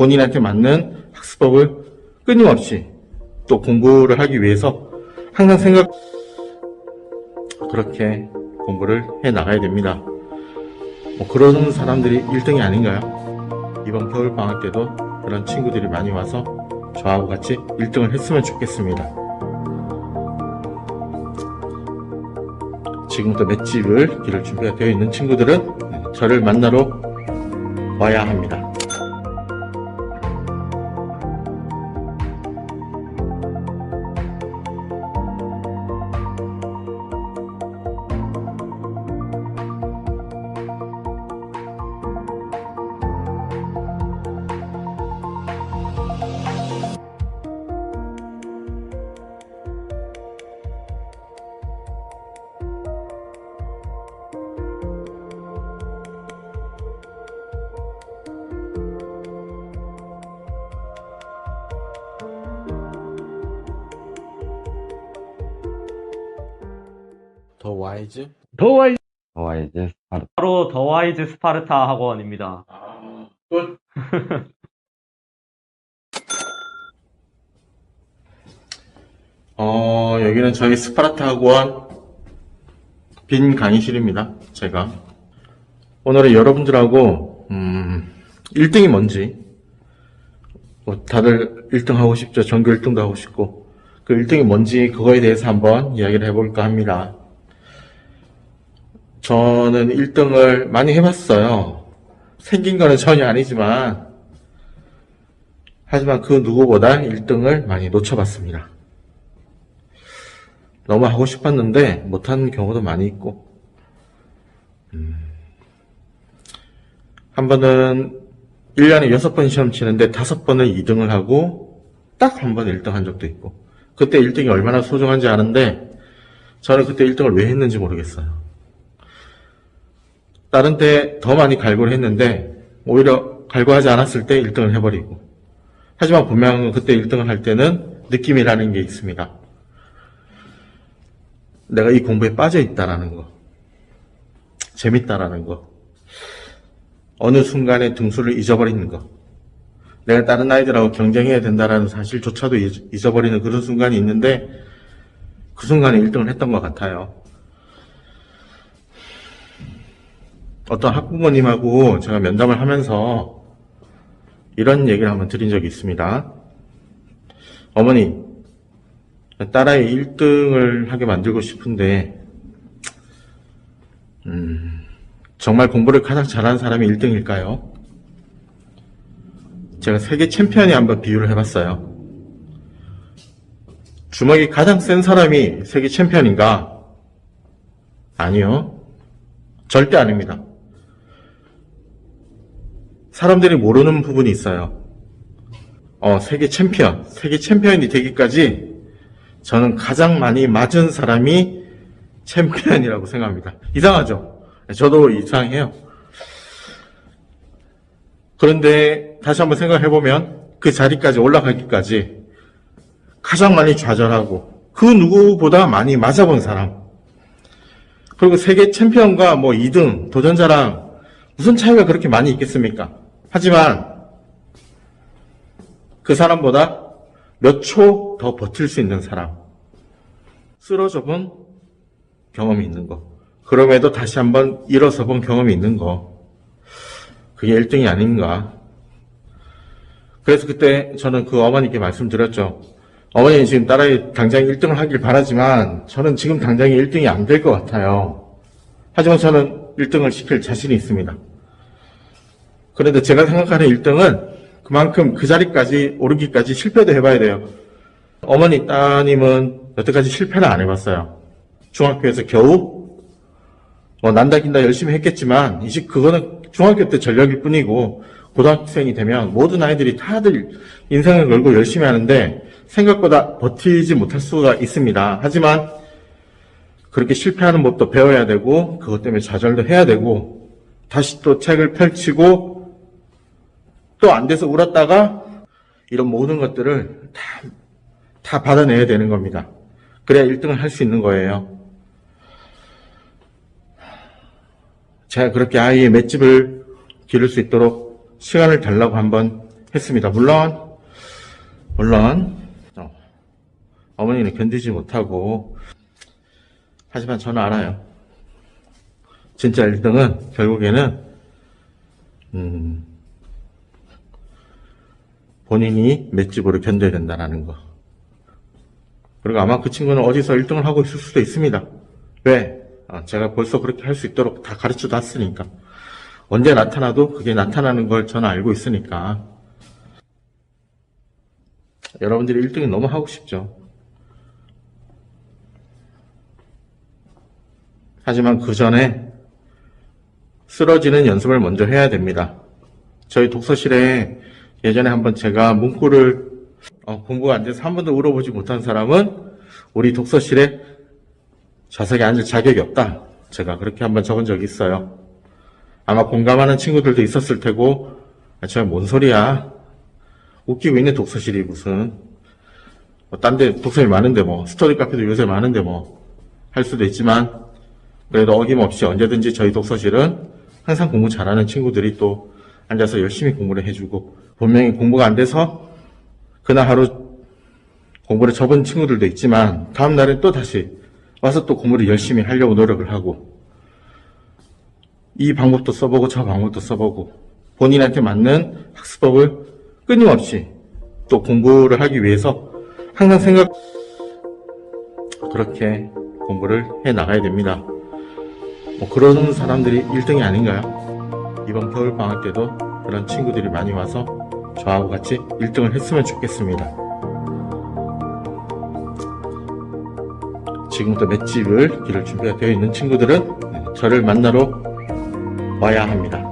본인한테 맞는 학습법을 끊임없이 또 공부를 하기 위해서 항상 생각 그렇게 공부를 해 나가야 됩니다. 뭐 그런 사람들이 1등이 아닌가요? 이번 겨울 방학 때도 그런 친구들이 많이 와서 저하고 같이 1등을 했으면 좋겠습니다. 지금부터 맷집을 기를 준비가 되어 있는 친구들은 저를 만나러 와야 합니다. 더 와이즈? 더 와이 와이즈 스파르타 바로 더 와이즈 스파르타 학원입니다. 아, 끝. 어, 여기는 저희 스파르타 학원 빈 강의실입니다. 제가. 오늘은 여러분들하고, 음, 1등이 뭔지, 뭐 다들 1등 하고 싶죠. 전교 1등도 하고 싶고, 그 1등이 뭔지 그거에 대해서 한번 이야기를 해볼까 합니다. 저는 1등을 많이 해봤어요. 생긴 거는 전혀 아니지만, 하지만 그 누구보다 1등을 많이 놓쳐봤습니다. 너무 하고 싶었는데 못한 경우도 많이 있고, 음, 한 번은 1년에 6번 시험 치는데 5번을 2등을 하고 딱 한 번 1등 한 적도 있고, 그때 1등이 얼마나 소중한지 아는데 저는 그때 1등을 왜 했는지 모르겠어요. 다른 때 더 많이 갈구를 했는데 오히려 갈구하지 않았을 때 1등을 해버리고 하지만 분명 그때 1등을 할 때는 느낌이라는 게 있습니다. 내가 이 공부에 빠져 있다라는 거 재밌다라는 거 어느 순간에 등수를 잊어버리는 거 내가 다른 아이들하고 경쟁해야 된다라는 사실조차도 잊- 잊어버리는 그런 순간이 있는데 그 순간에 1등을 했던 것 같아요. 어떤 학부모님하고 제가 면담을 하면서 이런 얘기를 한번 드린 적이 있습니다. 어머니, 딸아이 1등을 하게 만들고 싶은데, 음, 정말 공부를 가장 잘하는 사람이 1등일까요? 제가 세계 챔피언이 한번 비유를 해봤어요. 주먹이 가장 센 사람이 세계 챔피언인가? 아니요. 절대 아닙니다. 사람들이 모르는 부분이 있어요. 어, 세계 챔피언, 세계 챔피언이 되기까지 저는 가장 많이 맞은 사람이 챔피언이라고 생각합니다. 이상하죠? 저도 이상해요. 그런데 다시 한번 생각해보면 그 자리까지 올라가기까지 가장 많이 좌절하고 그 누구보다 많이 맞아본 사람. 그리고 세계 챔피언과 뭐 2등, 도전자랑 무슨 차이가 그렇게 많이 있겠습니까? 하지만 그 사람보다 몇 초 더 버틸 수 있는 사람. 쓰러져 본 경험이 있는 거. 그럼에도 다시 한번 일어서 본 경험이 있는 거. 그게 1등이 아닌가. 그래서 그때 저는 그 어머니께 말씀드렸죠. 어머니 지금 딸아이 당장 1등을 하길 바라지만 저는 지금 당장 1등이 안 될 것 같아요. 하지만 저는 1등을 시킬 자신이 있습니다. 그런데 제가 생각하는 1등은 그만큼 그 자리까지 오르기까지 실패도 해봐야 돼요. 어머니 따님은 여태까지 실패를 안 해봤어요. 중학교에서 겨우 뭐 난다 긴다 열심히 했겠지만 이제 그거는 중학교 때 전력일 뿐이고 고등학생이 되면 모든 아이들이 다들 인생을 걸고 열심히 하는데 생각보다 버티지 못할 수가 있습니다. 하지만 그렇게 실패하는 법도 배워야 되고 그것 때문에 좌절도 해야 되고 다시 또 책을 펼치고 또 안 돼서 울었다가 이런 모든 것들을 다, 다 받아내야 되는 겁니다. 그래야 1등을 할 수 있는 거예요. 제가 그렇게 아이의 맷집을 기를 수 있도록 시간을 달라고 한번 했습니다. 물론, 물론, 어, 어머니는 견디지 못하고, 하지만 저는 알아요. 진짜 1등은 결국에는, 음, 본인이 맷집으로 견뎌야 된다는 거. 그리고 아마 그 친구는 어디서 1등을 하고 있을 수도 있습니다. 왜? 아, 제가 벌써 그렇게 할 수 있도록 다 가르쳐 놨으니까. 언제 나타나도 그게 나타나는 걸 저는 알고 있으니까. 여러분들이 1등이 너무 하고 싶죠. 하지만 그 전에 쓰러지는 연습을 먼저 해야 됩니다. 저희 독서실에 예전에 한번 제가 문구를 어, 공부가 안 돼서 한 번도 울어보지 못한 사람은 우리 독서실에 좌석에 앉을 자격이 없다. 제가 그렇게 한번 적은 적이 있어요. 아마 공감하는 친구들도 있었을 테고, 아, 제가 뭔 소리야. 웃기고 있는 독서실이 무슨, 뭐, 딴데 독서실 많은데 뭐, 스터디 카페도 요새 많은데 뭐, 할 수도 있지만, 그래도 어김없이 언제든지 저희 독서실은 항상 공부 잘하는 친구들이 또 앉아서 열심히 공부를 해주고, 분명히 공부가 안 돼서 그날 하루 공부를 접은 친구들도 있지만, 다음날에 또 다시 와서 또 공부를 열심히 하려고 노력을 하고, 이 방법도 써보고 저 방법도 써보고, 본인한테 맞는 학습법을 끊임없이 또 공부를 하기 위해서 항상 생각, 그렇게 공부를 해 나가야 됩니다. 뭐 그런 사람들이 1등이 아닌가요? 이번 겨울방학 때도 그런 친구들이 많이 와서 저하고 같이 1등을 했으면 좋겠습니다. 지금부터 맷집을 기를 준비가 되어 있는 친구들은 저를 만나러 와야 합니다.